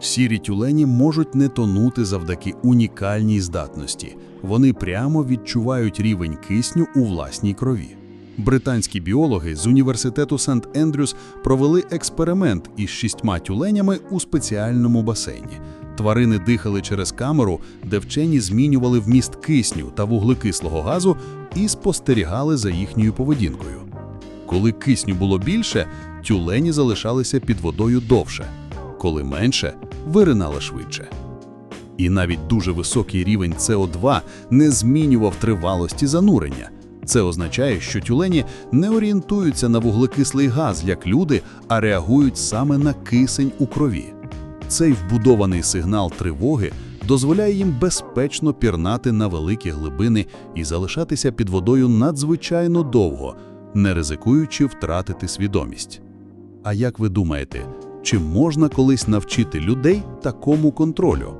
Сірі тюлені можуть не тонути завдяки унікальній здатності. Вони прямо відчувають рівень кисню у власній крові. Британські біологи з університету Сент-Ендрюс провели експеримент із шістьма тюленями у спеціальному басейні. Тварини дихали через камеру, де вчені змінювали вміст кисню та вуглекислого газу і спостерігали за їхньою поведінкою. Коли кисню було більше, тюлені залишалися під водою довше, коли менше виринали швидше. І навіть дуже високий рівень СО2 не змінював тривалості занурення. Це означає, що тюлені не орієнтуються на вуглекислий газ, як люди, а реагують саме на кисень у крові. Цей вбудований сигнал тривоги дозволяє їм безпечно пірнати на великі глибини і залишатися під водою надзвичайно довго, не ризикуючи втратити свідомість. А як ви думаєте, чи можна колись навчити людей такому контролю?